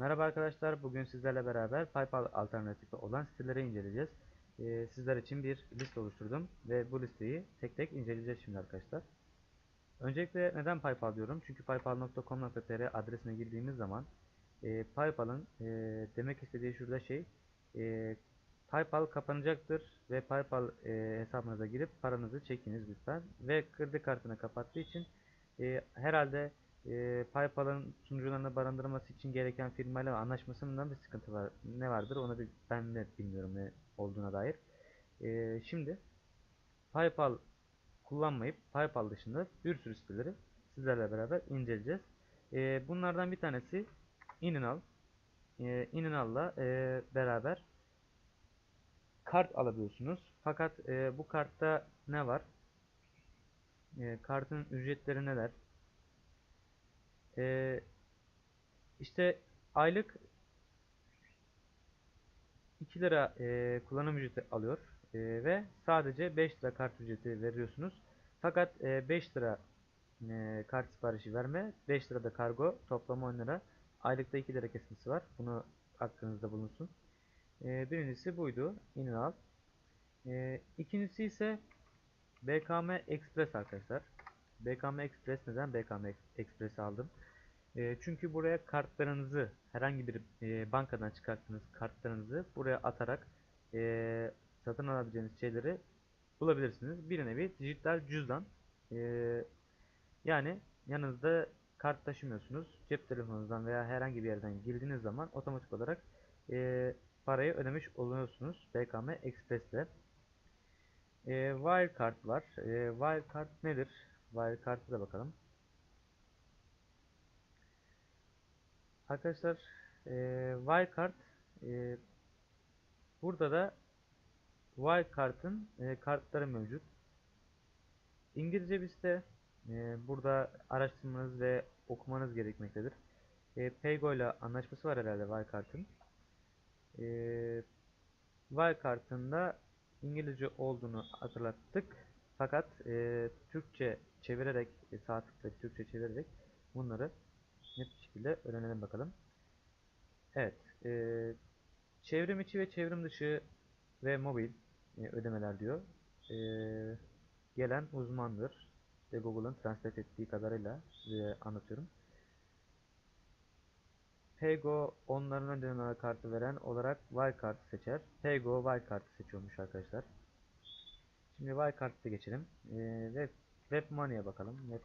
Merhaba arkadaşlar, bugün sizlerle beraber PayPal alternatifi olan siteleri inceleyeceğiz. Ee, sizler için bir liste oluşturdum ve bu listeyi tek tek inceleyeceğiz şimdi arkadaşlar. Öncelikle neden PayPal diyorum? Çünkü paypal.com.tr adresine girdiğimiz zaman e, PayPal'ın e, demek istediği şurada şey e, PayPal kapanacaktır ve PayPal e, hesabınıza girip paranızı çekiniz lütfen. Ve kredi kartını kapattığı için e, herhalde e, PayPal'ın sunucularını barındırması için gereken firmayla anlaşmasından bir sıkıntı var. Ne vardır onu bir, ben de bilmiyorum ne olduğuna dair. E, şimdi PayPal kullanmayıp PayPal dışında bir sürü siteleri sizlerle beraber inceleyeceğiz. E, bunlardan bir tanesi Ininal. E, Ininal'la e, beraber kart alabiliyorsunuz. Fakat e, bu kartta ne var? E, kartın ücretleri neler? E, işte aylık 2 lira e, kullanım ücreti alıyor e, ve sadece 5 lira kart ücreti veriyorsunuz. Fakat e, 5 lira e, kart siparişi verme, 5 lira da kargo, toplam 10 lira. Aylıkta 2 lira kesintisi var. Bunu aklınızda bulunsun. E, birincisi buydu. İnin al. E, ikincisi ise BKM Express arkadaşlar. BKM Express neden BKM Express aldım? E, çünkü buraya kartlarınızı herhangi bir e, bankadan çıkarttığınız kartlarınızı buraya atarak e, satın alabileceğiniz şeyleri bulabilirsiniz. Bir nevi dijital cüzdan. E, yani yanınızda kart taşımıyorsunuz. Cep telefonunuzdan veya herhangi bir yerden girdiğiniz zaman otomatik olarak e, parayı ödemiş oluyorsunuz BKM Express ile. E, Wirecard var. E, Wirecard nedir? Wirecard'a da bakalım. Arkadaşlar e, Wirecard e, burada da Wirecard'ın e, kartları mevcut. İngilizce bir. E, burada araştırmanız ve okumanız gerekmektedir. E, Paygo ile anlaşması var herhalde Wirecard'ın. E, Wirecard'ın da İngilizce olduğunu hatırlattık. Fakat e, Türkçe çevirerek, e, sağ Türkçe çevirerek bunları net bir şekilde öğrenelim bakalım. Evet. E, çevrim içi ve çevrim dışı ve mobil e, ödemeler diyor. E, gelen uzmandır. İşte Google'ın translate ettiği kadarıyla size anlatıyorum. Paygo onların ödeme kartı veren olarak Wirecard'ı seçer. Paygo Wirecard'ı seçiyormuş arkadaşlar. Şimdi Wirecard'a geçelim. Ee, web, web Money'e bakalım. Web.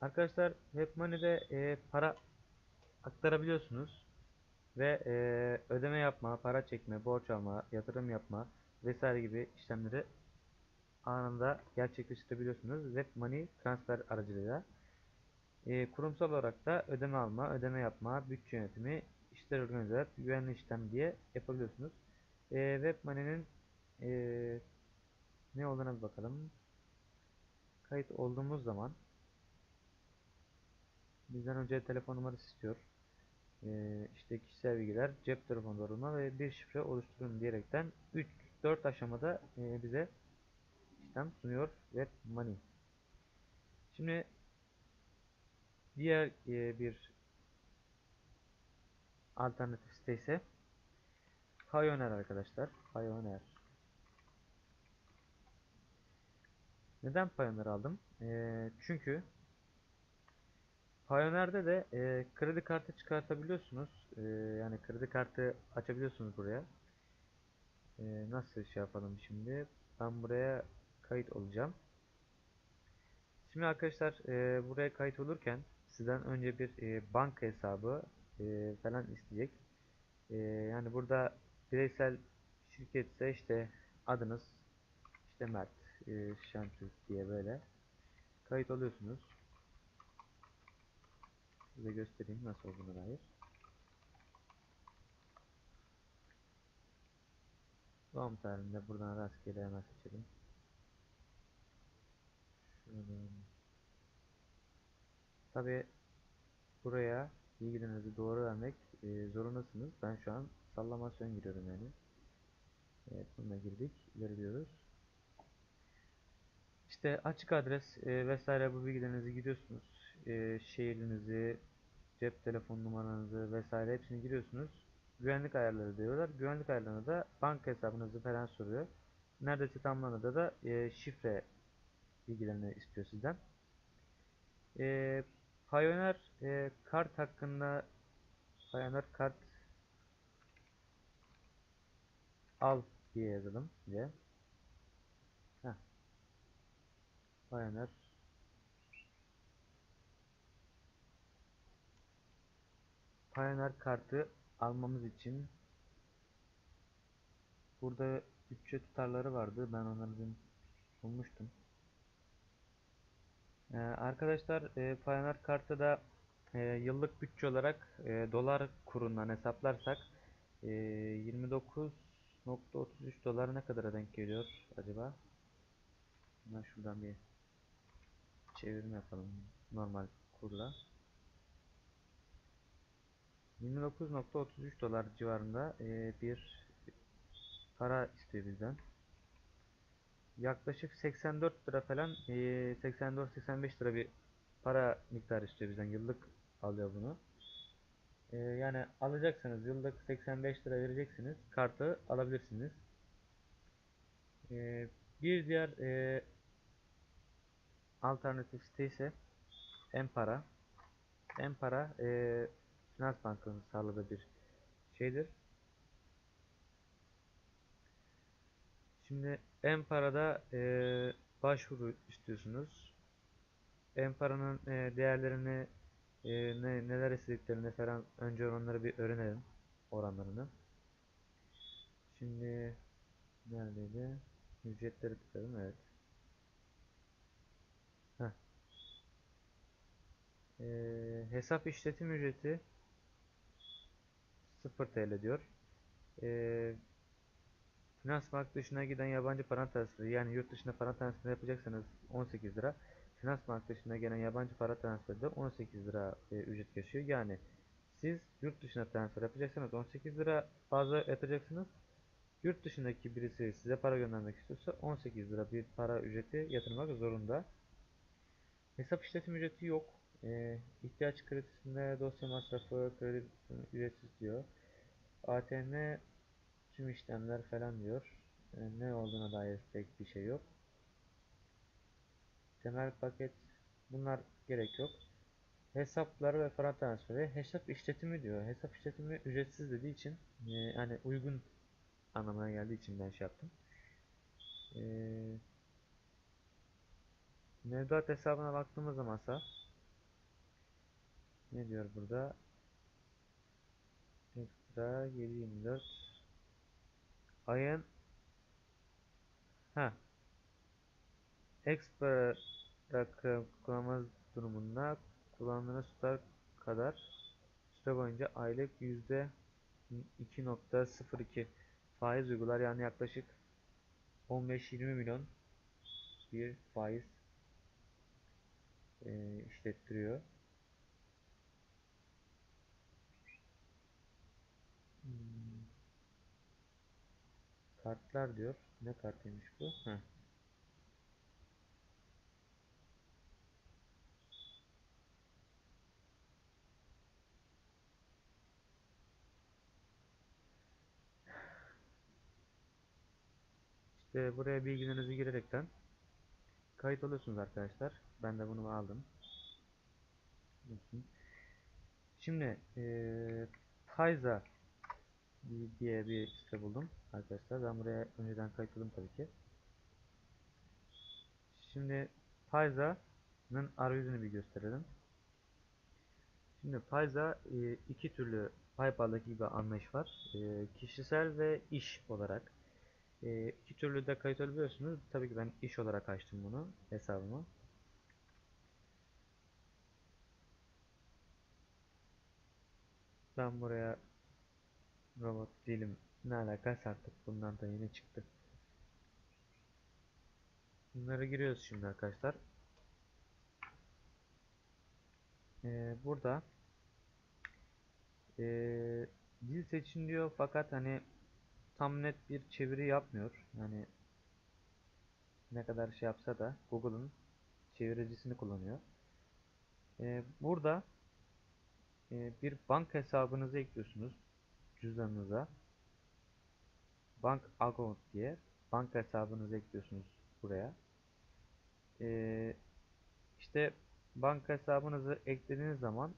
Arkadaşlar WebMoney'de e, para aktarabiliyorsunuz ve e, ödeme yapma, para çekme, borç alma, yatırım yapma vesaire gibi işlemleri anında gerçekleştirebiliyorsunuz WebMoney transfer aracılığıyla. E, kurumsal olarak da ödeme alma, ödeme yapma, bütçe yönetimi, işler organize, güvenli işlem diye yapabiliyorsunuz. E, WebMoney'nin e, ne olduğuna bir bakalım. Kayıt olduğumuz zaman Bizden önce telefon numarası istiyor. Ee, işte kişisel bilgiler, cep telefonu doğrulma ve bir şifre oluşturun diyerekten 3-4 aşamada e, bize işlem sunuyor Web Money. Şimdi diğer e, bir alternatif site ise Payoneer arkadaşlar. Payoneer. Neden Payoneer aldım? E, çünkü Payoneer'de de e, kredi kartı çıkartabiliyorsunuz. E, yani kredi kartı açabiliyorsunuz buraya. E, nasıl şey yapalım şimdi? Ben buraya kayıt olacağım. Şimdi arkadaşlar e, buraya kayıt olurken sizden önce bir e, banka hesabı e, falan isteyecek. E, yani burada bireysel şirketse işte adınız işte Mert e, Şentürk diye böyle kayıt oluyorsunuz. Size göstereyim nasıl olduğuna dair. Doğum tarihinde buradan rastgele hemen seçelim. Şuradan. Tabi buraya bilgilerinizi doğru vermek e, zorundasınız. Ben şu an sallamasyon giriyorum yani. Evet bununla girdik. İlerliyoruz. İşte açık adres e, vesaire bu bilgilerinizi giriyorsunuz. E, şehrinizi, cep telefon numaranızı vesaire hepsini giriyorsunuz. Güvenlik ayarları diyorlar. Güvenlik ayarlarına da banka hesabınızı falan soruyor. Neredeyse tamamlanırda da e, şifre bilgilerini istiyor sizden. E, Payoneer e, kart hakkında Payoneer kart al diye yazalım diye. Heh. Payoneer Payoneer kartı almamız için burada bütçe tutarları vardı. Ben onları bulmuştum. Ee, arkadaşlar e, Payoneer kartı da e, yıllık bütçe olarak e, dolar kurundan hesaplarsak e, 29.33 dolar ne kadara denk geliyor acaba? Hemen şuradan bir çevirme yapalım normal kurla. 29.33 dolar civarında e, bir para istiyor bizden. Yaklaşık 84 lira falan e, 84-85 lira bir para miktarı istiyor bizden yıllık alıyor bunu. E, yani alacaksanız yıllık 85 lira vereceksiniz kartı alabilirsiniz. E, bir diğer e, alternatif site ise Empara. Empara e, Finans Bankası'nın sağladığı bir şeydir. Şimdi Empara'da e, başvuru istiyorsunuz. Empara'nın e, değerlerini e, ne, neler istediklerini falan önce onları bir öğrenelim oranlarını. Şimdi neredeydi? Ücretleri tıkladım evet. Heh. E, hesap işletim ücreti 0 TL diyor. E, Finans bank dışına giden yabancı para transferi yani yurt dışına para transferi yapacaksanız 18 lira. Finans bank dışına gelen yabancı para transferi de 18 lira e, ücret kesiyor. Yani siz yurt dışına transfer yapacaksanız 18 lira fazla yatacaksınız. Yurt dışındaki birisi size para göndermek istiyorsa 18 lira bir para ücreti yatırmak zorunda. Hesap işletim ücreti yok. E, ihtiyaç kredisinde dosya masrafı, kredi ücretsiz diyor. ATM tüm işlemler falan diyor. E, ne olduğuna dair pek bir şey yok. Temel paket bunlar gerek yok. Hesapları ve para transferi hesap işletimi diyor. Hesap işletimi ücretsiz dediği için e, yani uygun anlamına geldiği için ben şey yaptım. E, mevduat hesabına baktığımız zamansa ne diyor burada? Ekstra 724 ayın ha rakı kullanmanız durumunda kullandığınız tutar kadar süre boyunca aylık yüzde 2.02 faiz uygular yani yaklaşık 15-20 milyon bir faiz e, işlettiriyor. Kartlar diyor. Ne kartıymış bu? Heh. İşte buraya bilgilerinizi girerekten kayıt oluyorsunuz arkadaşlar. Ben de bunu aldım. Şimdi ee, Payza diye bir site buldum arkadaşlar. Ben buraya önceden kayıtladım tabii ki. Şimdi Payza'nın arayüzünü bir gösterelim. Şimdi Payza e, iki türlü PayPal'daki gibi anlayış var. E, kişisel ve iş olarak. E, iki türlü de kayıt olabiliyorsunuz. Tabii ki ben iş olarak açtım bunu hesabımı. Ben buraya robot değilim. Ne alakası artık bundan da yeni çıktı. Bunları giriyoruz şimdi arkadaşlar. Ee, burada ee, dil seçin diyor fakat hani tam net bir çeviri yapmıyor. Yani ne kadar şey yapsa da Google'ın çeviricisini kullanıyor. Ee, burada e, bir banka hesabınızı ekliyorsunuz cüzdanınıza. Bank account diye banka hesabınızı ekliyorsunuz buraya. Ee, işte banka hesabınızı eklediğiniz zaman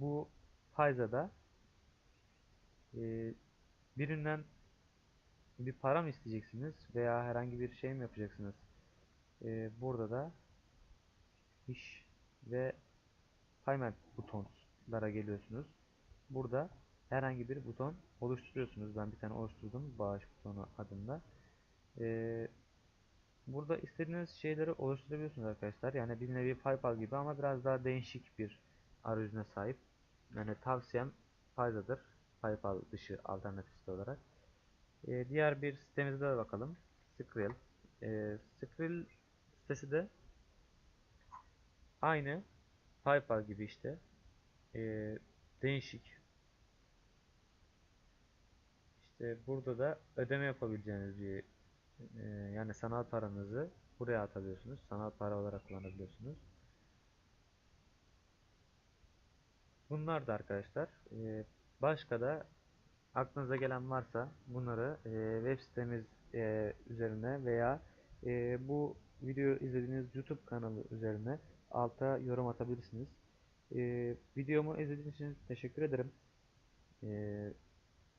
bu Payza'da e, birinden bir para mı isteyeceksiniz veya herhangi bir şey mi yapacaksınız? Ee, burada da iş ve payment butonlara geliyorsunuz. Burada herhangi bir buton oluşturuyorsunuz. Ben bir tane oluşturdum. Bağış butonu adında. Ee, burada istediğiniz şeyleri oluşturabiliyorsunuz arkadaşlar. Yani bir nevi PayPal gibi ama biraz daha değişik bir arayüzüne sahip. Yani tavsiyem Payza'dır. PayPal dışı alternatif olarak. Ee, diğer bir sitemize de bakalım. Skrill. Ee, Skrill sitesi de aynı PayPal gibi işte. Ee, değişik. İşte burada da ödeme yapabileceğiniz bir e, yani sanal paranızı buraya atabiliyorsunuz. Sanal para olarak kullanabiliyorsunuz. Bunlar da arkadaşlar. E, başka da aklınıza gelen varsa bunları e, web sitemiz e, üzerine veya e, bu videoyu izlediğiniz YouTube kanalı üzerine alta yorum atabilirsiniz. E, videomu izlediğiniz için teşekkür ederim. E,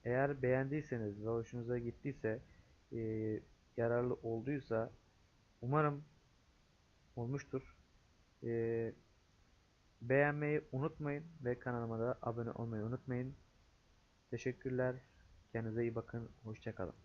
eğer beğendiyseniz ve hoşunuza gittiyse e, yararlı olduysa umarım olmuştur. E, beğenmeyi unutmayın ve kanalıma da abone olmayı unutmayın. Teşekkürler. Kendinize iyi bakın. Hoşçakalın.